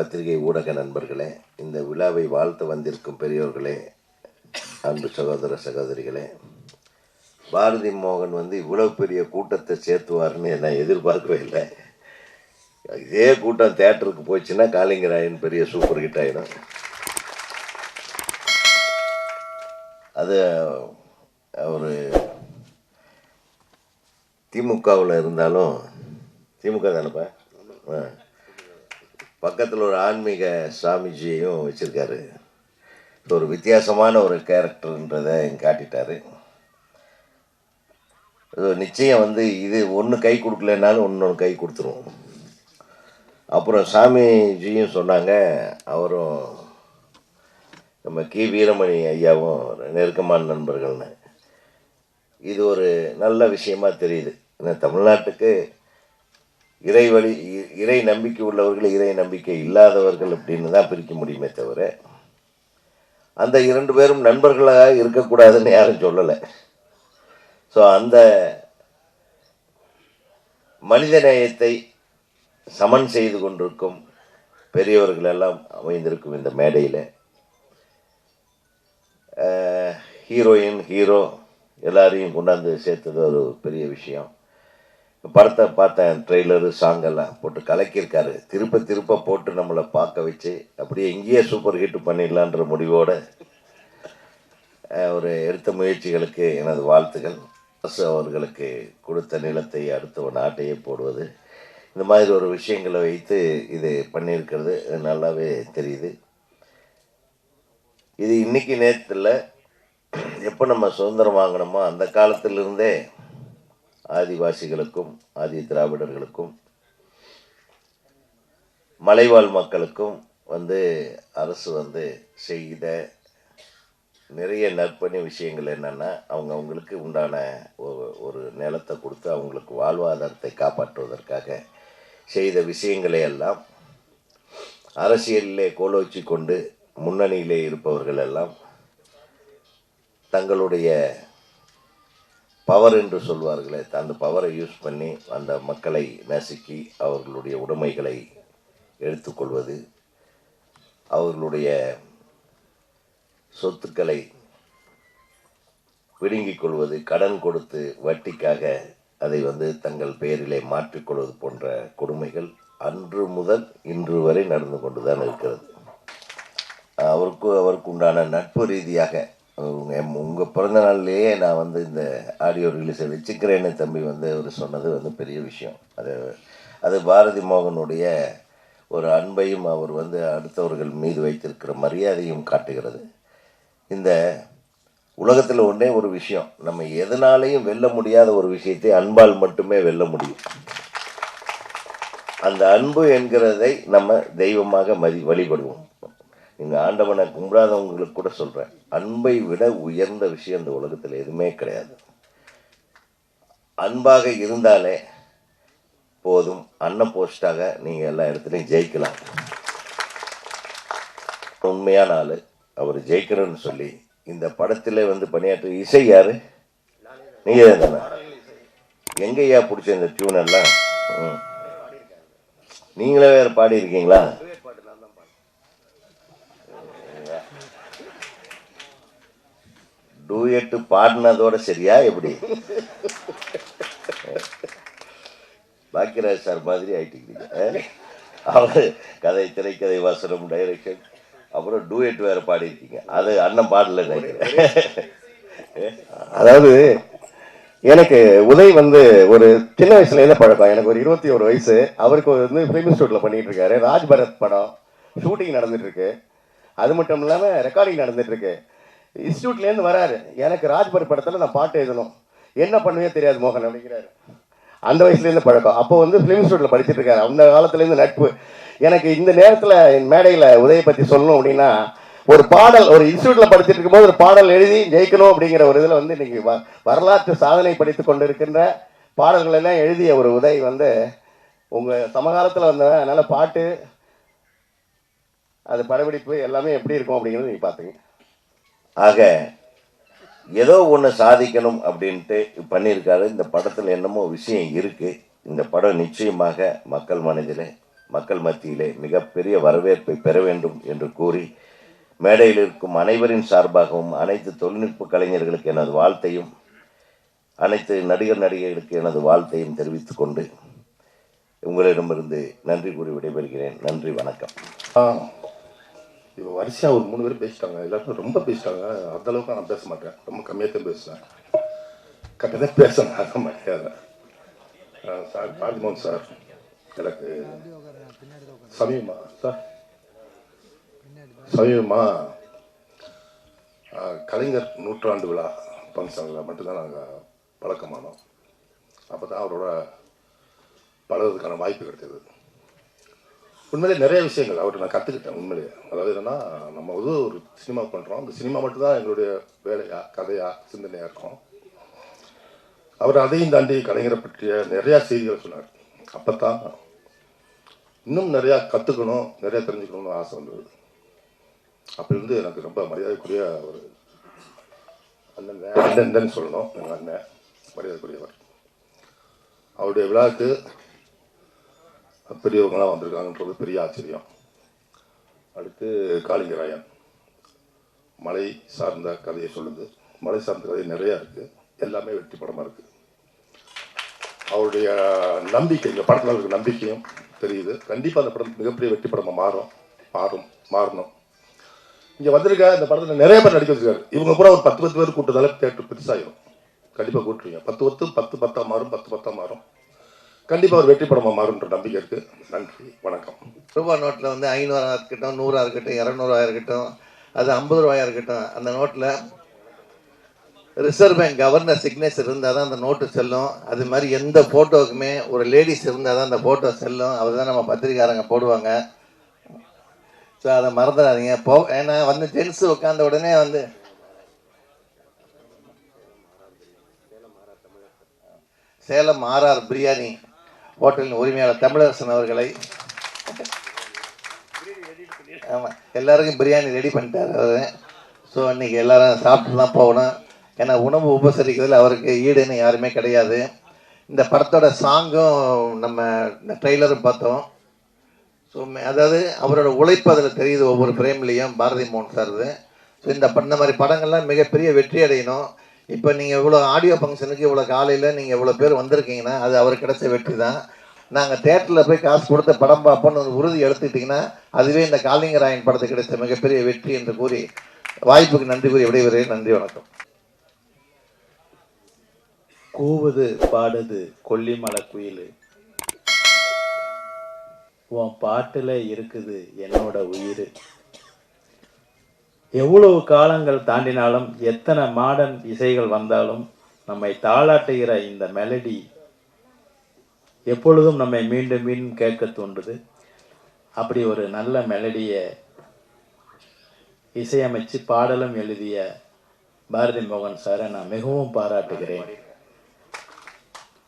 பத்திரிகை ஊடக நண்பர்களே இந்த விழாவை வாழ்த்து வந்திருக்கும் பெரியோர்களே அன்பு சகோதர சகோதரிகளே பாரதி மோகன் வந்து இவ்வளவு பெரிய கூட்டத்தை சேர்த்துவார்னு நான் எதிர்பார்க்கவே இல்லை. இதே கூட்டம் தேட்டருக்கு போச்சுன்னா காளிங்கராயன் பெரிய சூப்பர் ஹிட் ஆகிடும் அது அவர் திமுகவில் இருந்தாலும் திமுக தானேப்பா? ஆ. பக்கத்தில் ஒரு ஆன்மீக சாமிஜியும் வச்சுருக்காரு. ஒரு வித்தியாசமான ஒரு கேரக்டர்ன்றதை காட்டிட்டாரு. நிச்சயம் வந்து இது ஒன்று கை கொடுக்கலனாலும் இன்னொன்று கை கொடுத்துருவோம் அப்புறம் சாமிஜியும் சொன்னாங்க அவரும் நம்ம கி. வீரமணி ஐயாவும் நெருக்கமான நண்பர்கள்னு. இது ஒரு நல்ல விஷயமா தெரியுது. ஏன்னா தமிழ்நாட்டுக்கு இறை வழி இ- இறை நம்பிக்கை உள்ளவர்கள் இறை நம்பிக்கை இல்லாதவர்கள் அப்படின்னு தான் பிரிக்க முடியுமே தவிர அந்த இரண்டு பேரும் நண்பர்களாக இருக்கக்கூடாதுன்னு யாரும் சொல்லலை. ஸோ அந்த மனித நேயத்தை சமன் செய்து கொண்டிருக்கும் பெரியவர்கள் எல்லாம் அமைந்திருக்கும் இந்த மேடையில். ஹீரோயின் ஹீரோ எல்லாரையும் கொண்டாந்து சேர்த்தது ஒரு பெரிய விஷயம். படத்தை பார்த்தேன் ட்ரெய்லரு சாங்கெல்லாம் போட்டு கலக்கியிருக்காரு. திருப்ப திருப்ப போட்டு நம்மளை பார்க்க வச்சு அப்படியே இங்கேயே சூப்பர் ஹிட் பண்ணிடலான்ற முடிவோடு அவர் ஒரு எடுத்த முயற்சிகளுக்கு எனது வாழ்த்துக்கள் அரசு அவர்களுக்கு கொடுத்த நிலத்தை அடுத்த நாட்டையே போடுவது. இந்த மாதிரி ஒரு விஷயங்களை வைத்து இது பண்ணியிருக்கிறது. நல்லாவே தெரியுது. இது இன்றைக்கி நேரத்தில் எப்போ நம்ம சுதந்திரம் வாங்கினோமோ அந்த காலத்திலிருந்தே ஆதிவாசிகளுக்கும் ஆதி திராவிடர்களுக்கும் மலைவாழ் மக்களுக்கும் வந்து அரசு வந்து செய்த நிறைய நற்பணி விஷயங்கள் என்னென்னா அவங்க அவங்களுக்கு உண்டான ஒரு நிலத்தை கொடுத்து அவங்களுக்கு வாழ்வாதாரத்தை காப்பாற்றுவதற்காக செய்த விஷயங்களை எல்லாம் அரசியலிலே கோலோச்சி கொண்டு முன்னணியிலே இருப்பவர்கள் எல்லாம் தங்களுடைய பவர் என்று சொல்வார்களே அந்த பவரை யூஸ் பண்ணி அந்த மக்களை நசுக்கி அவர்களுடைய உடைமைகளை எடுத்துக்கொள்வது அவர்களுடைய சொத்துக்களை பிடுங்கிக் கொள்வது கடன் கொடுத்து வட்டிக்காக அதை வந்து தங்கள் பெயரிலே மாற்றிக்கொள்வது போன்ற கொடுமைகள் அன்று முதல் இன்று வரை நடந்து கொண்டுதான் இருக்கிறது. அவருக்கு அவருக்கு உண்டான நட்பு ரீதியாக உங்கள் பிறந்த நாள்லேயே நான் வந்து இந்த ஆடியோ ரிலீஸை வச்சுக்கிறேன்னு தம்பி வந்து அவர் சொன்னது வந்து பெரிய விஷயம். அது அது பாரதி மோகனுடைய ஒரு அன்பையும் அவர் வந்து அடுத்தவர்கள் மீது வைத்திருக்கிற மரியாதையும் காட்டுகிறது. இந்த உலகத்தில் ஒன்றே ஒரு விஷயம். நம்ம எதனாலையும் வெல்ல முடியாத ஒரு விஷயத்தை அன்பால் மட்டுமே வெல்ல முடியும். அந்த அன்பு என்கிறதை நம்ம தெய்வமாக மதி வழிபடுவோம். நீங்கள் ஆண்டவனை கும்பிடாதவங்களுக்கு கூட சொல்கிறேன் அன்பை விட உயர்ந்த விஷயம் இந்த உலகத்தில் எதுவுமே கிடையாது. அன்பாக இருந்தாலே போதும். அன்ன போஸ்டாக நீங்கள் எல்லா இடத்துலையும் ஜெயிக்கலாம். உண்மையான ஆள். அவர் ஜெயிக்கணும்னு சொல்லி இந்த படத்தில் வந்து பணியாற்ற இசை யார்? நீங்கள் தானே எங்கேயா பிடிச்ச இந்த டியூன் எல்லாம்? நீங்களே வேறு பாடி டூயட்டு பாடினதோட சரியா எப்படி? பாக்கியராஜ் சார் மாதிரி ஆயிட்டீங்க. அவர் கதை திரைக்கதை வசனம் டைரக்ஷன் அப்புறம் டூயட் வேற பாடியிருக்கீங்க அது அண்ணன் பாடல நினைக்கிறேன். அதாவது எனக்கு உதய் வந்து ஒரு சின்ன வயசுல இருந்து பழக்கம்? எனக்கு ஒரு இருபத்தி ஒரு வயசு. அவருக்கு வந்து ஃபிலிம் இன்ஸ்டியூட்ல பண்ணிட்டு இருக்காரு. ராஜ் பரத் படம் ஷூட்டிங் நடந்துட்டு இருக்கு. அது மட்டும் இல்லாம ரெக்கார்டிங் நடந்துட்டு இருக்கு. இன்ஸ்டியூட்ல இருந்து வராரு. எனக்கு ராஜ்பர் படத்தில் படத்துல நான் பாட்டு எழுதணும். என்ன பண்ணுவே தெரியாது மோகன் அப்படிங்கிறாரு. அந்த வயசுல இருந்து பழக்கம். அப்போ வந்து ஃபிலிம் இன்ஸ்டியூட்ல படிச்சுட்டு இருக்காரு. அந்த காலத்துல இருந்து நட்பு. எனக்கு இந்த நேரத்துல என் மேடையில உதயை பத்தி சொல்லணும் அப்படின்னா ஒரு பாடல் ஒரு இன்ஸ்டியூட்ல படிச்சிட்டு இருக்கும்போது ஒரு பாடல் எழுதி ஜெயிக்கணும் அப்படிங்கிற ஒரு இதுல வந்து இன்னைக்கு வ- வரலாற்று சாதனை படித்து கொண்டிருக்கின்ற பாடல்கள் எல்லாம் எழுதிய ஒரு உதய் வந்து உங்க சமகாலத்துல வந்த அதனால பாட்டு அது படப்பிடிப்பு எல்லாமே எப்படி இருக்கும் அப்படிங்கிறது நீங்க பார்த்துங்க ஆக ஏதோ ஒன்று சாதிக்கணும் அப்படின்ட்டு பண்ணியிருக்காரு. இந்த படத்தில் என்னமோ விஷயம் இருக்குது இந்த படம் நிச்சயமாக மக்கள் மனதில் மக்கள் மத்தியிலே மிகப்பெரிய வரவேற்பை பெற வேண்டும் என்று கூறி மேடையில் இருக்கும் அனைவரின் சார்பாகவும் அனைத்து தொழில்நுட்ப கலைஞர்களுக்கு எனது வாழ்த்தையும் அனைத்து நடிகர் நடிகைகளுக்கு எனது வாழ்த்தையும் தெரிவித்துக் கொண்டு உங்களிடமிருந்து நன்றி கூறி விடைபெறுகிறேன். நன்றி வணக்கம். ஆ. இப்போ வரிசையாக ஒரு மூணு பேர் பேசிட்டாங்க. எல்லாருக்கும் ரொம்ப பேசிட்டாங்க. அந்த அளவுக்கு நான் பேச மாட்டேன். ரொம்ப கம்மியாக தான் பேசுவேன். கரெக்டாக தான் பேசணும் அதான் மரியாதை சார் பாதிமோகன் சார் எனக்கு சமீபமா சார் சமீபமா கலைஞர் நூற்றாண்டு விழா ஃபங்க்ஷனில் மட்டும்தான் நாங்கள் பழக்கமானோம். அப்போ தான் அவரோட பழகிறதுக்கான வாய்ப்பு கிடைத்தது. உண்மையிலே நிறைய விஷயங்கள். அவர்கிட்ட நான் கற்றுக்கிட்டேன் உண்மையிலேயே அதாவது என்னன்னா நம்ம வந்து ஒரு சினிமா பண்ணுறோம் அந்த சினிமா மட்டும்தான் எங்களுடைய வேலையா கதையா சிந்தனையாக இருக்கும். அவர் அதையும் தாண்டி கலைஞரை பற்றிய நிறையா செய்திகளை சொன்னார். அப்போ தான் இன்னும் நிறையா கற்றுக்கணும் நிறையா தெரிஞ்சுக்கணும்னு ஆசை வந்தது. அப்போருந்து எனக்கு ரொம்ப மரியாதைக்குரிய ஒரு அண்ணன் அண்ணன் சொல்லணும். எங்கள் அண்ணன் மரியாதைக்குரியவர். அவருடைய விழாவுக்கு பெரியவங்களாம் வந்திருக்காங்கன்றது பெரிய ஆச்சரியம். அடுத்து காளிங்கராயன். மலை சார்ந்த கதையை சொல்லுது. மலை சார்ந்த கதை நிறையா இருக்குது எல்லாமே வெற்றி படமாக இருக்குது அவருடைய நம்பிக்கை இந்த படத்தில் இருக்க நம்பிக்கையும் தெரியுது. கண்டிப்பாக அந்த படம் மிகப்பெரிய வெற்றி படமாக மாறும். மாறும் மாறணும். இங்கே வந்திருக்க இந்த படத்தில் நிறைய பேர் நடிக்க வச்சிருக்காரு. இவங்க கூட ஒரு பத்து பத்து பேர் கூட்டதால தேட்டர் பெருசாகிடும் கண்டிப்பாக கூட்டுருவீங்க பத்து பத்து பத்து பத்தாக மாறும் பத்து பத்தாக மாறும். கண்டிப்பாக ஒரு வெற்றி படமாக மாறுன்ற நம்பிக்கை இருக்குது நன்றி. வணக்கம். ரூபா நோட்டில் வந்து ஐநூறாக இருக்கட்டும் நூறாக இருக்கட்டும் இரநூறுவா இருக்கட்டும் அது ஐம்பது ரூபாயா இருக்கட்டும் அந்த நோட்டில் ரிசர்வ் பேங்க் கவர்னர் சிக்னேச்சர் இருந்தால் தான் அந்த நோட்டு செல்லும். அது மாதிரி எந்த ஃபோட்டோவுக்குமே ஒரு லேடிஸ் இருந்தால் தான் அந்த ஃபோட்டோ செல்லும். அவர் தான் நம்ம பத்திரிக்காரங்க போடுவாங்க. ஸோ அதை மறந்துடாதீங்க. போ ஏன்னா வந்து ஜென்ஸ் உட்காந்த உடனே வந்து சேலம் ஆர்ஆர் பிரியாணி. ஹோட்டலின் உரிமையாளர் தமிழரசன் அவர்களை. ஆமாம் எல்லாருக்கும் பிரியாணி ரெடி பண்ணிட்டாரு அவர். ஸோ இன்றைக்கி எல்லாரும் சாப்பிட்டு தான் போகணும். ஏன்னா உணவு உபசரிக்கிறதுல அவருக்கு ஈடுன்னு யாருமே கிடையாது. இந்த படத்தோட சாங்கும் நம்ம ட்ரெய்லரும் பார்த்தோம். ஸோ அதாவது அவரோட உழைப்பு அதில் தெரியுது ஒவ்வொரு பிரேம்லேயும் பாரதி மோகன் சார் ஸோ இந்த இந்த மாதிரி படங்கள்லாம் மிகப்பெரிய வெற்றி அடையணும். இப்போ நீங்கள் இவ்வளோ ஆடியோ ஃபங்க்ஷனுக்கு இவ்வளோ காலையில் நீங்கள் இவ்வளோ பேர் வந்திருக்கீங்கன்னா அது அவர் கிடைச்ச வெற்றி தான். நாங்கள் தேட்டரில் போய் காசு கொடுத்து படம் பார்ப்போம்னு ஒரு உறுதி எடுத்துக்கிட்டிங்கன்னா அதுவே இந்த காளிங்கராயன் படத்துக்கு கிடைச்ச மிகப்பெரிய வெற்றி என்று கூறி வாய்ப்புக்கு நன்றி கூறி விடைவரே நன்றி வணக்கம். கூவுது பாடுது கொல்லிமலை குயில். உன் பாட்டில் இருக்குது என்னோட உயிர். எவ்வளவு காலங்கள் தாண்டினாலும் எத்தனை மாடர்ன் இசைகள் வந்தாலும் நம்மை தாளாட்டுகிற இந்த மெலடி எப்பொழுதும் நம்மை மீண்டும் மீண்டும் கேட்க தோன்றுது. அப்படி ஒரு நல்ல மெலடியை இசையமைச்சு பாடலும் எழுதிய பாரதி மோகன் சாரை நான் மிகவும் பாராட்டுகிறேன்.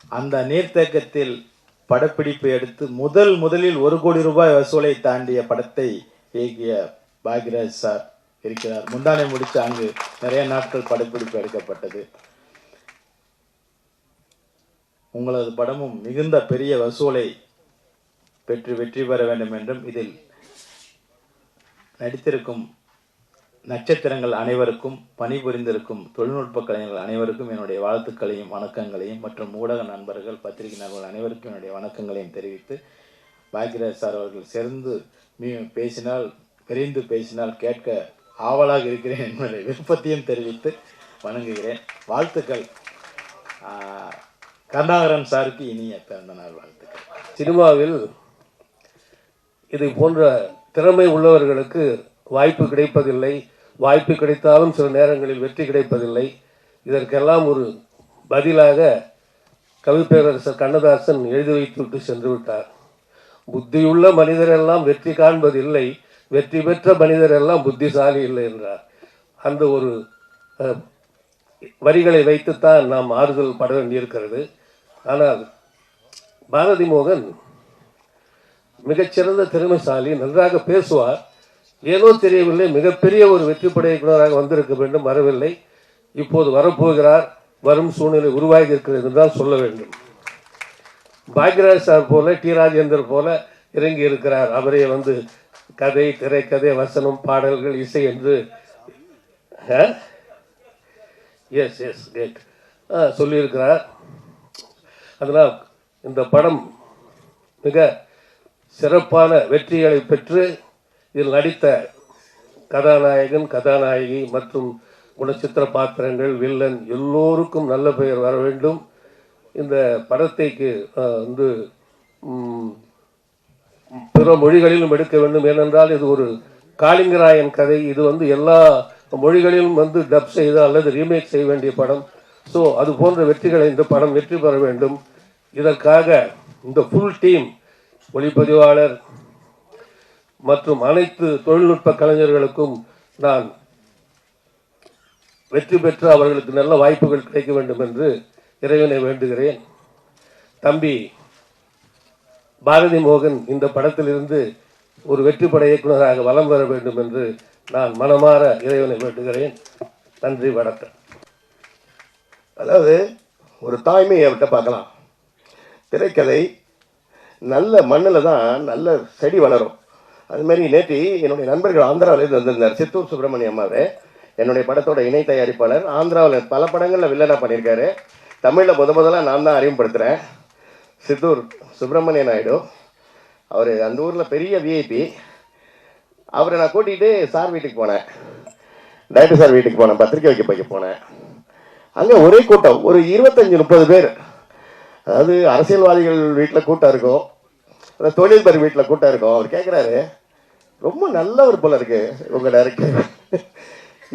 அந்த நீர்த்தேக்கத்தில் படப்பிடிப்பு எடுத்து முதல் முதலில் ஒரு கோடி ரூபாய் வசூலை தாண்டிய படத்தை இயக்கிய பாக்யராஜ் சார் இருக்கிறார். முந்தானை முடித்து அங்கு நிறைய நாட்கள் படப்பிடிப்பு எடுக்கப்பட்டது. உங்களது படமும் மிகுந்த பெரிய வசூலை பெற்று வெற்றி பெற வேண்டும் என்றும் இதில் நடித்திருக்கும் நட்சத்திரங்கள் அனைவருக்கும் பணிபுரிந்திருக்கும் தொழில்நுட்ப கலைஞர்கள் அனைவருக்கும் என்னுடைய வாழ்த்துக்களையும் வணக்கங்களையும் மற்றும் ஊடக நண்பர்கள் பத்திரிகை நண்பர்கள் அனைவருக்கும் என்னுடைய வணக்கங்களையும் தெரிவித்து பாக்யராஜ் சார் அவர்கள் சேர்ந்து மீ பேசினால் விரைந்து பேசினால் கேட்க ஆவலாக இருக்கிறேன் என்பதை விருப்பத்தையும் தெரிவித்து வணங்குகிறேன். வாழ்த்துக்கள். கருணாகரன் சாருக்கு இனிய பிறந்த நாள் வாழ்த்துக்கள். சினிமாவில் இது போன்ற திறமை உள்ளவர்களுக்கு வாய்ப்பு கிடைப்பதில்லை. வாய்ப்பு கிடைத்தாலும் சில நேரங்களில் வெற்றி கிடைப்பதில்லை. இதற்கெல்லாம் ஒரு பதிலாக கவிப்பேரரசர் கண்ணதாசன் எழுதி வைத்துவிட்டு சென்று விட்டார். புத்தியுள்ள மனிதரெல்லாம் வெற்றி காண்பதில்லை. வெற்றி பெற்ற மனிதர் எல்லாம் புத்திசாலி இல்லை என்றார். அந்த ஒரு வரிகளை வைத்துத்தான் நாம் ஆறுதல் பட வேண்டியிருக்கிறது. ஆனால் பாரதி மோகன் மிகச்சிறந்த திறமைசாலி நன்றாக பேசுவார். ஏனோ தெரியவில்லை மிகப்பெரிய ஒரு வெற்றி படை வந்திருக்க வேண்டும் வரவில்லை. இப்போது வரப்போகிறார் வரும் சூழ்நிலை உருவாகி இருக்கிறது என்று தான் சொல்ல வேண்டும். பாக்யராஜ் சார் போல டி. ராஜேந்தர் போல இறங்கி இருக்கிறார் அவரே வந்து கதை திரைக்கதை வசனம் பாடல்கள் இசை என்று. எஸ் எஸ் கேட் சொல்லியிருக்கிறார். அதனால் இந்த படம் மிக சிறப்பான வெற்றிகளை பெற்று இதில் நடித்த கதாநாயகன் கதாநாயகி மற்றும் குணச்சித்திர பாத்திரங்கள் வில்லன் எல்லோருக்கும் நல்ல பெயர் வர வேண்டும். இந்த படத்தைக்கு வந்து பிற மொழிகளிலும் எடுக்க வேண்டும். ஏனென்றால் இது ஒரு காளிங்கராயன் கதை. இது வந்து எல்லா மொழிகளிலும் வந்து டப் செய்த அல்லது ரீமேக் செய்ய வேண்டிய படம். ஸோ அது போன்ற வெற்றிகளை இந்த படம் வெற்றி பெற வேண்டும். இதற்காக இந்த ஃபுல் டீம் ஒளிப்பதிவாளர் மற்றும் அனைத்து தொழில்நுட்ப கலைஞர்களுக்கும் நான் வெற்றி பெற்று அவர்களுக்கு நல்ல வாய்ப்புகள் கிடைக்க வேண்டும் என்று இறைவனை வேண்டுகிறேன். தம்பி பாரதி மோகன் இந்த படத்திலிருந்து ஒரு வெற்றி பட இயக்குனராக வலம் வர வேண்டும் என்று நான் மனமாற இறைவனை வேண்டுகிறேன். நன்றி வணக்கம். அதாவது ஒரு தாய்மையை விட்ட பார்க்கலாம். திரைக்கதை நல்ல மண்ணில் தான் நல்ல செடி வளரும். அதுமாரி நேற்று என்னுடைய நண்பர்கள் ஆந்திராவிலேருந்து வந்திருந்தார். சித்தூர் சுப்பிரமணியம் அம்மாவே என்னுடைய படத்தோட இணை தயாரிப்பாளர். ஆந்திராவில் பல படங்களில் வில்லனாக பண்ணியிருக்காரு. தமிழில் முத முதலாக நான் தான் அறிமுகப்படுத்துகிறேன் சித்தூர் சுப்பிரமணிய நாயுடு. அவர் அந்த ஊரில் பெரிய விஐபி அவரை நான் கூட்டிகிட்டு சார் வீட்டுக்கு போனேன். டைரக்டர் சார் வீட்டுக்கு போனேன் பத்திரிக்கை வைக்க போய்க்க போனேன். அங்கே ஒரே கூட்டம் ஒரு இருபத்தஞ்சி முப்பது பேர். அதாவது அரசியல்வாதிகள் வீட்டில் கூட்டம் இருக்கும். அதாவது தொழில்பர் வீட்டில் கூட்டம் இருக்கும். அவர் கேட்குறாரு ரொம்ப நல்லவர் போல இருக்கு உங்கள் டேரக்டர்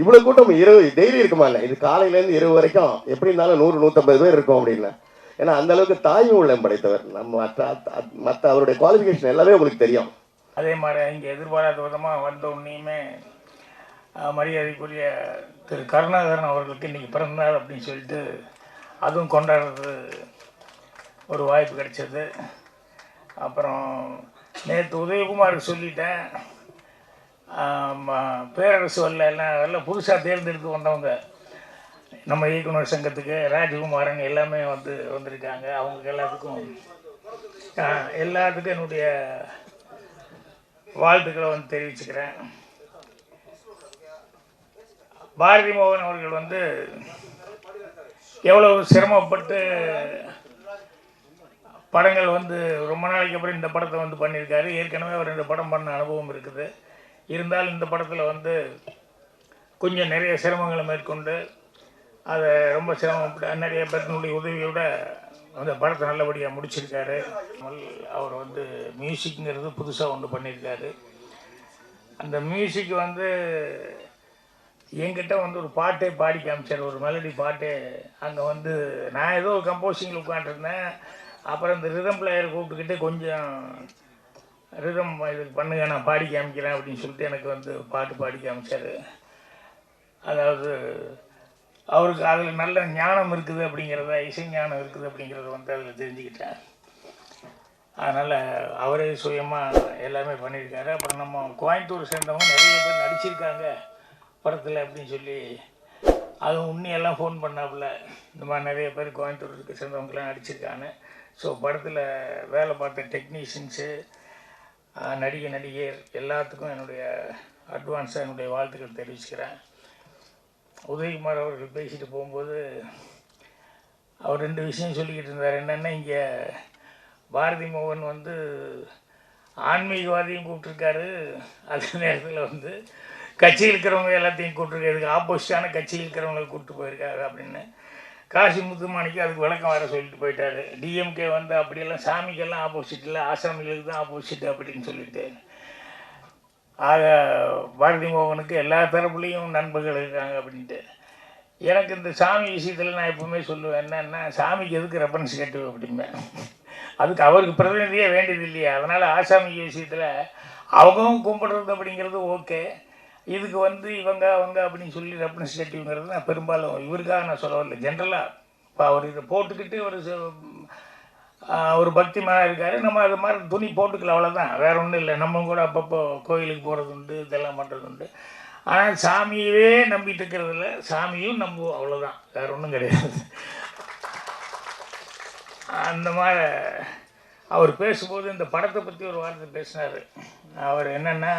இவ்வளோ கூட்டம் இரவு டெய்லி இருக்குமா இல்லை? இது காலையிலேருந்து இரவு வரைக்கும் எப்படி இருந்தாலும் நூறு நூற்றம்பது பேர் இருக்கும் அப்படின்னு. ஏன்னா அந்த அளவுக்கு தாய் உள்ளம் படைத்தவர். நம்ம மற்ற மற்ற அவருடைய குவாலிஃபிகேஷன் எல்லாமே உங்களுக்கு தெரியும். அதே மாதிரி இங்கே எதிர்பாராத விதமாக வந்த உன்னையுமே மரியாதைக்குரிய திரு கருணாகரன் அவர்களுக்கு இன்றைக்கி பிறந்தநாள் அப்படின்னு சொல்லிட்டு அதுவும் கொண்டாடுறது ஒரு வாய்ப்பு கிடைச்சது. அப்புறம் நேற்று உதயகுமாருக்கு சொல்லிட்டேன். பேரரசு வரல எல்லாம் எல்லாம் புதுசாக தேர்ந்தெடுத்து வந்தவங்க. நம்ம இயக்குனர் சங்கத்துக்கு ராஜ்குமாரங்க எல்லாமே வந்து வந்திருக்காங்க. அவங்களுக்கு எல்லாத்துக்கும் எல்லாத்துக்கும் என்னுடைய வாழ்த்துக்களை வந்து தெரிவிச்சுக்கிறேன். பாரதி மோகன் அவர்கள் வந்து எவ்வளவு சிரமப்பட்டு படங்கள் வந்து ரொம்ப நாளைக்கு அப்புறம் இந்த படத்தை வந்து பண்ணியிருக்காரு. ஏற்கனவே அவர் இந்த படம் பண்ண அனுபவம் இருக்குது. இருந்தாலும் இந்த படத்தில் வந்து கொஞ்சம் நிறைய சிரமங்களை மேற்கொண்டு அதை ரொம்ப சிரமப்பட்டு நிறைய பேர்த்தினுடைய உதவியோட அந்த படத்தை நல்லபடியாக முடிச்சிருக்காரு. அவர் வந்து மியூசிக்ங்கிறது புதுசாக ஒன்று பண்ணியிருக்காரு அந்த மியூசிக் வந்து என்கிட்ட வந்து ஒரு பாட்டே பாடி காமிச்சார். ஒரு மெலடி பாட்டே. அங்கே வந்து நான் ஏதோ கம்போசிங்கில் உட்காந்துருந்தேன் அப்புறம் இந்த ரிதம் பிளேயர் கூப்பிட்டுக்கிட்டு கொஞ்சம் ரிதம் இதுக்கு பண்ணுங்க நான் பாடி காமிக்கிறேன் அப்படின்னு சொல்லிட்டு எனக்கு வந்து பாட்டு பாடி காமிச்சார். அதாவது அவருக்கு அதில் நல்ல ஞானம் இருக்குது அப்படிங்கிறத இசை ஞானம் இருக்குது அப்படிங்கிறத வந்து அதில் தெரிஞ்சுக்கிட்டேன் அதனால் அவரே சுயமாக எல்லாமே பண்ணியிருக்காரு. அப்புறம் நம்ம கோயம்புத்தூர் சேர்ந்தவங்க நிறைய பேர் நடிச்சிருக்காங்க படத்தில் அப்படின்னு சொல்லி அது உண்மையெல்லாம் ஃபோன் பண்ணாப்புல. இந்த மாதிரி நிறைய பேர் கோயம்புத்தூருக்கு சேர்ந்தவங்களாம் நடிச்சிருக்காங்க. ஸோ படத்தில் வேலை பார்த்த டெக்னீஷியன்ஸு நடிகை நடிகர் எல்லாத்துக்கும் என்னுடைய அட்வான்ஸாக என்னுடைய வாழ்த்துக்கள் தெரிவிச்சுக்கிறேன். உதயகுமார் அவர்கள் பேசிட்டு போகும்போது அவர் ரெண்டு விஷயம் சொல்லிக்கிட்டு இருந்தார். என்னென்னா இங்கே பாரதி மோகன் வந்து ஆன்மீகவாதியும் கூப்பிட்ருக்காரு அதே நேரத்தில் வந்து கட்சியில் இருக்கிறவங்க எல்லாத்தையும் கூப்பிட்ருக்காரு இதுக்கு ஆப்போசிட்டான கட்சியில் இருக்கிறவங்களை கூப்பிட்டு போயிருக்காரு அப்படின்னு. காசி முத்துமாணிக்கு அதுக்கு விளக்கம் வர சொல்லிட்டு போயிட்டாரு. டிஎம்கே வந்து அப்படியெல்லாம் சாமிக்கெல்லாம் ஆப்போசிட் இல்லை ஆசாமிகளுக்கு தான் ஆப்போசிட் அப்படின்னு சொல்லிட்டு ஆக பாரதி மோகனுக்கு எல்லா தரப்புலேயும் நண்பர்கள் இருக்காங்க அப்படின்ட்டு. எனக்கு இந்த சாமி விஷயத்தில் நான் எப்பவுமே சொல்லுவேன் என்னென்னா சாமிக்கு எதுக்கு ரெஃபரன்ஸ் கேட்டு அப்படிம்பேன் அதுக்கு அவருக்கு பிரதிநிதியே வேண்டியது இல்லையா. அதனால் ஆசாமி விஷயத்தில் அவங்களும் கும்பிடுறது அப்படிங்கிறது ஓகே. இதுக்கு வந்து இவங்க அவங்க அப்படின்னு சொல்லி ரெப்ரஸன்டேட்டிவ்ங்கிறது நான் பெரும்பாலும் இவருக்காக நான் சொல்ல வரல ஜென்ரலாக இப்போ அவர் இதை போட்டுக்கிட்டு ஒரு ச- ஒரு பக்தி மேலே இருக்கார். நம்ம அது மாதிரி துணி போட்டுக்கலாம் அவ்வளோதான் வேற ஒன்றும் இல்லை. நம்ம கூட அப்பப்போ கோயிலுக்கு போகிறது உண்டு இதெல்லாம் பண்ணுறது உண்டு ஆனால் சாமியவே நம்பிட்டு இருக்கிறதில்ல சாமியும் நம்புவோம் அவ்வளோதான் வேற ஒன்றும் கிடையாது. அந்த மாதிரி அவர் பேசும்போது இந்த படத்தை பற்றி ஒரு வார்த்தை பேசினார். அவர் என்னென்னா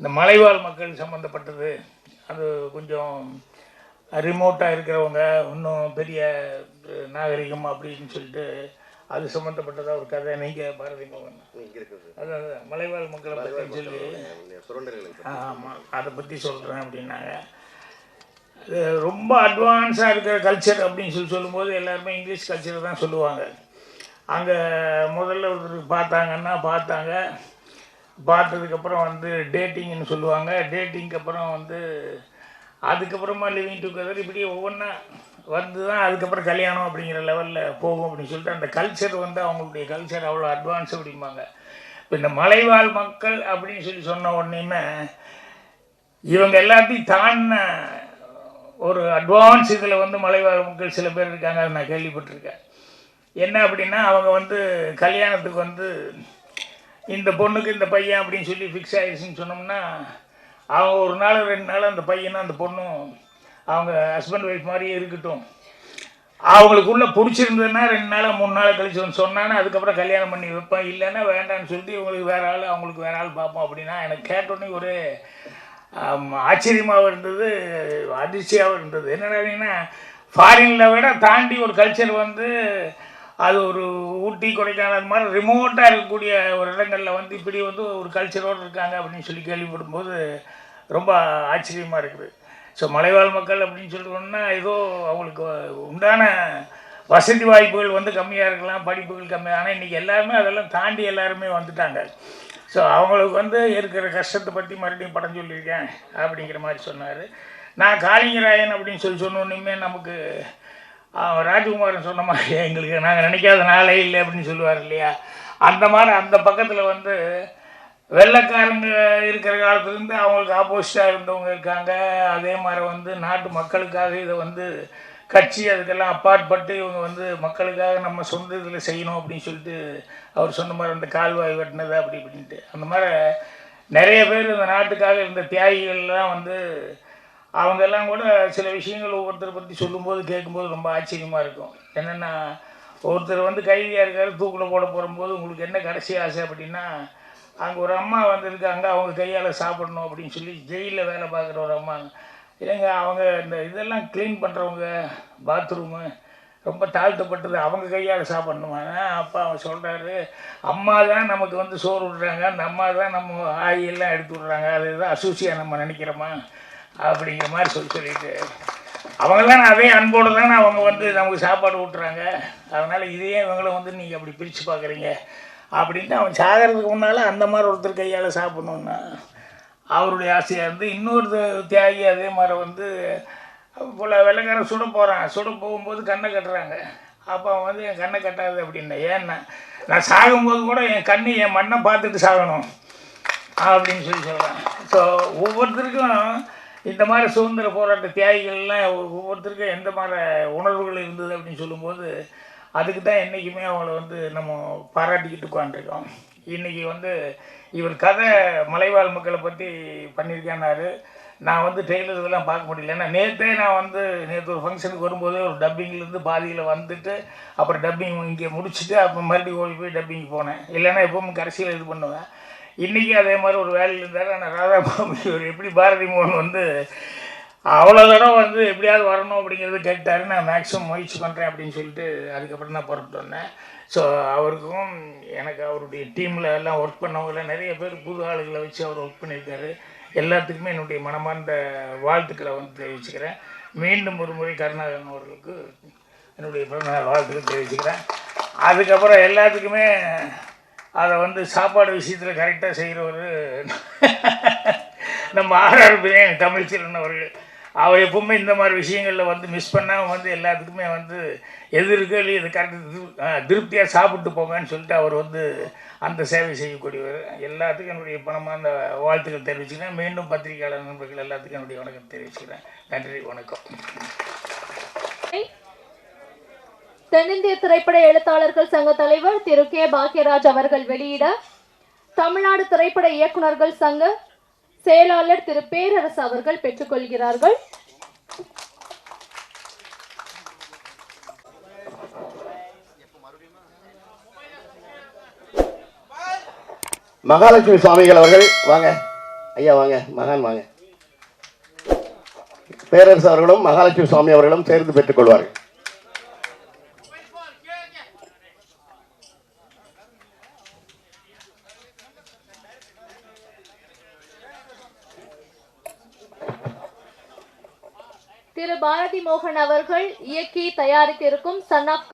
இந்த மலைவாழ் மக்கள் சம்மந்தப்பட்டது அது கொஞ்சம் ரிமோட்டாக இருக்கிறவங்க இன்னும் பெரிய நாகரிகம் அப்படின்னு சொல்லிட்டு அது சம்மந்தப்பட்டதா ஒரு கதை. நீங்கள் பாரதி மோகன். அதான் மலைவாழ் மக்களை பற்றி சொல்லி. ஆமாம் அதை பற்றி சொல்கிறேன் அப்படின்னாங்க. ரொம்ப அட்வான்ஸாக இருக்கிற கல்ச்சர் அப்படின்னு சொல்லி சொல்லும்போது எல்லாருமே இங்கிலீஷ் கல்ச்சர் தான் சொல்லுவாங்க. அங்கே முதல்ல ஒருத்தர் பார்த்தாங்கன்னா பார்த்தாங்க. பார்த்ததுக்கப்புறம் வந்து டேட்டிங்னு சொல்லுவாங்க. டேட்டிங்க்கு அப்புறம் வந்து அதுக்கப்புறமா லிவிங் டுகெதர் இப்படி ஒவ்வொன்றா வந்து தான் அதுக்கப்புறம் கல்யாணம் அப்படிங்கிற லெவலில் போகும் அப்படின்னு சொல்லிட்டு அந்த கல்ச்சர் வந்து அவங்களுடைய கல்ச்சர் அவ்வளோ அட்வான்ஸ் அப்படிம்பாங்க. இப்போ இந்த மலைவாழ் மக்கள் அப்படின்னு சொல்லி சொன்ன உடனேயுமே இவங்க எல்லாத்தையும் தாண்டின ஒரு அட்வான்ஸ் இதில் வந்து மலைவாழ் மக்கள் சில பேர் இருக்காங்க அதை நான் கேள்விப்பட்டிருக்கேன். என்ன அப்படின்னா அவங்க வந்து கல்யாணத்துக்கு வந்து இந்த பொண்ணுக்கு இந்த பையன் அப்படின்னு சொல்லி ஃபிக்ஸ் ஆயிடுச்சுன்னு சொன்னோம்னா அவங்க ஒரு நாள் ரெண்டு நாள் அந்த பையனும் அந்த பொண்ணும் அவங்க ஹஸ்பண்ட் ஒய்ஃப் மாதிரியே இருக்கட்டும். அவங்களுக்குள்ள பிடிச்சிருந்ததுன்னா ரெண்டு நாளாக மூணு நாள் கழிச்சு வந்து சொன்னான்னா அதுக்கப்புறம் கல்யாணம் பண்ணி வைப்பேன். இல்லைன்னா வேண்டாம்னு சொல்லிட்டு இவங்களுக்கு வேற ஆள் அவங்களுக்கு வேற ஆள் பார்ப்போம் அப்படின்னா எனக்கு கேட்டோன்னே ஒரு ஆச்சரியமாகவும் இருந்தது அதிர்ச்சியாகவும் இருந்தது. என்னடாங்கன்னா ஃபாரினில் விட தாண்டி ஒரு கல்ச்சர் வந்து அது ஒரு ஊட்டி கொடைக்கானல் மாதிரி ரிமோட்டாக இருக்கக்கூடிய ஒரு இடங்களில் வந்து இப்படி வந்து ஒரு கல்ச்சரோடு இருக்காங்க அப்படின்னு சொல்லி கேள்விப்படும்போது ரொம்ப ஆச்சரியமாக இருக்குது. ஸோ மலைவாழ் மக்கள் அப்படின்னு சொல்லிட்டோம்னா ஏதோ அவங்களுக்கு உண்டான வசதி வாய்ப்புகள் வந்து கம்மியாக இருக்கலாம் படிப்புகள் கம்மியாக ஆனால் இன்றைக்கி எல்லாருமே அதெல்லாம் தாண்டி எல்லாருமே வந்துட்டாங்க. ஸோ அவங்களுக்கு வந்து இருக்கிற கஷ்டத்தை பற்றி மறுபடியும் படம் சொல்லியிருக்கேன் அப்படிங்கிற மாதிரி சொன்னார். நான் காளிங்கராயன் அப்படின்னு சொல்லி சொன்னோன்னுமே நமக்கு ராஜகுமாரன் சொன்ன மாதிரி எங்களுக்கு நாங்கள் நினைக்காத நாளே இல்லை அப்படின்னு சொல்லுவார் இல்லையா? அந்த மாதிரி அந்த பக்கத்தில் வந்து வெள்ளைக்காரங்க இருக்கிற காலத்துலேருந்து அவங்களுக்கு ஆப்போசிட்டாக இருந்தவங்க இருக்காங்க. அதே மாதிரி வந்து நாட்டு மக்களுக்காக இதை வந்து கட்சி அதுக்கெல்லாம் அப்பாற்பட்டு இவங்க வந்து மக்களுக்காக நம்ம சொந்த இதில் செய்யணும் அப்படின்னு சொல்லிட்டு அவர் சொன்ன மாதிரி அந்த கால்வாய் வெட்டினது அப்படி இப்படின்ட்டு. அந்த மாதிரி நிறைய பேர் இந்த நாட்டுக்காக இருந்த தியாகிகள்லாம் வந்து அவங்க எல்லாம் கூட சில விஷயங்கள் ஒவ்வொருத்தரை பற்றி சொல்லும்போது கேட்கும்போது ரொம்ப ஆச்சரியமாக இருக்கும். என்னென்னா ஒருத்தர் வந்து கைதியாக இருக்காரு தூக்கில் போட போகும்போது உங்களுக்கு என்ன கடைசி ஆசை அப்படின்னா அங்கே ஒரு அம்மா வந்திருக்காங்க அவங்க கையால் சாப்பிடணும் அப்படின்னு சொல்லி ஜெயிலில் வேலை பார்க்குற ஒரு அம்மா. இல்லைங்க அவங்க இந்த இதெல்லாம் க்ளீன் பண்ணுறவங்க பாத்ரூமு ரொம்ப தாழ்த்தப்பட்டது அவங்க கையால் சாப்பிடணுமா? அப்பா அவன் சொல்கிறாரு அம்மா தான் நமக்கு வந்து சோறு விடுறாங்க அந்த அம்மா தான் நம்ம ஆயெல்லாம் எடுத்து விட்றாங்க அதுதான் அசூசியாக நம்ம நினைக்கிறோமா? அப்படிங்கிற மாதிரி சொல்லி சொல்லிட்டு அவங்க தான் அதே அன்போடு தானே அவங்க வந்து நமக்கு சாப்பாடு ஊட்டுறாங்க. அதனால் இதையே இவங்கள வந்து நீங்கள் அப்படி பிரித்து பார்க்குறீங்க. அப்படின்ட்டு அவன் சாகிறதுக்கு முன்னால் அந்த மாதிரி ஒருத்தர் கையால் சாப்பிட்ணுன்னா அவருடைய ஆசையாக இருந்து இன்னொரு தியாகி அதே மாதிரி வந்து போல் வெள்ளக்காரன் சுட போகிறான் சுட போகும்போது கண்ணை கட்டுறாங்க. அப்போ அவன் வந்து என் கண்ணை கட்டாது அப்படின்னா ஏன்னா நான் சாகும்போது கூட என் கண்ணு என் மண்ணை பார்த்துட்டு சாகணும் அப்படின்னு சொல்லி சொல்கிறேன் ஸோ ஒவ்வொருத்தருக்கும் இந்த மாதிரி சுதந்திர போராட்ட தியாகிகள்லாம் ஒவ்வொருத்தருக்கும் எந்த மாதிரி உணர்வுகள் இருந்தது அப்படின்னு சொல்லும்போது அதுக்கு தான் என்றைக்குமே அவங்கள வந்து நம்ம பாராட்டிக்கிட்டு உட்காந்துருக்கோம் இன்றைக்கி வந்து இவர் கதை மலைவாழ் மக்களை பற்றி பண்ணியிருக்கேன்னாரு நான் வந்து டெய்லர் இதெல்லாம் பார்க்க முடியல. ஏன்னா நேற்றே நான் வந்து நேற்று ஒரு ஃபங்க்ஷனுக்கு வரும்போது ஒரு டப்பிங்லேருந்து பாதியில் வந்துட்டு அப்புறம் டப்பிங் இங்கே முடிச்சுட்டு அப்புறம் மறுபடியும் ஓடி போய் டப்பிங் போனேன். இல்லைன்னா எப்பவும் கடைசியில் இது பண்ணுவேன். இன்றைக்கி அதே மாதிரி ஒரு வேலையில் இருந்தார். ஆனால் ராதாபாபு இவர் எப்படி பாரதி மோகன் வந்து அவ்வளோ தடவை வந்து எப்படியாவது வரணும் அப்படிங்கிறது கேட்டார். நான் மேக்ஸிமம் முயற்சி பண்ணுறேன் அப்படின்னு சொல்லிட்டு அதுக்கப்புறம் தான் புறப்பட்டு வந்தேன். ஸோ அவருக்கும் எனக்கு அவருடைய டீமில் எல்லாம் ஒர்க் பண்ணவங்கள நிறைய பேர் புது ஆளுகளை வச்சு அவர் ஒர்க் பண்ணியிருக்காரு. எல்லாத்துக்குமே என்னுடைய மனமார்ந்த வாழ்த்துக்களை வந்து தெரிவிச்சுக்கிறேன். மீண்டும் ஒரு முறை கருணாகரன் அவர்களுக்கு என்னுடைய பிறந்தநாள் வாழ்த்துக்கள் தெரிவிச்சுக்கிறேன். அதுக்கப்புறம் எல்லாத்துக்குமே அதை வந்து சாப்பாடு விஷயத்தில் கரெக்டாக செய்கிறவர் நம்ம ஆர்ஆர் பிரியாணி தமிழ்ச்செல்வன் அவர்கள். அவர் எப்பவுமே இந்த மாதிரி விஷயங்களில் வந்து மிஸ் பண்ணாமல் வந்து எல்லாத்துக்குமே வந்து எது இருக்கோ இது கரெக்டாக திருப்தியாக சாப்பிட்டு போங்கன்னு சொல்லிட்டு அவர் வந்து அந்த சேவை செய்யக்கூடியவர். எல்லாத்துக்கும் என்னுடைய பணமாக அந்த வாழ்த்துக்கள் தெரிவிச்சுக்கிறேன். மீண்டும் பத்திரிகையாளர் நண்பர்கள் எல்லாத்துக்கும் என்னுடைய வணக்கம் தெரிவிச்சுக்கிறேன். நன்றி வணக்கம். தென்னிந்திய திரைப்பட எழுத்தாளர்கள் சங்க தலைவர் திரு கே. பாக்யராஜ் அவர்கள் வெளியிட தமிழ்நாடு திரைப்பட இயக்குநர்கள் சங்க செயலாளர் திரு பேரரசு அவர்கள் பெற்றுக்கொள்கிறார்கள். மகாலட்சுமி சுவாமிகள் அவர்கள் வாங்க. ஐயா வாங்க. மகான் வாங்க. பேரரசு அவர்களும் மகாலட்சுமி சுவாமி அவர்களும் சேர்ந்து பெற்றுக்கொள்வார்கள். மோகன் அவர்கள் இயக்கி தயாரித்திருக்கும் சன் ஆஃப்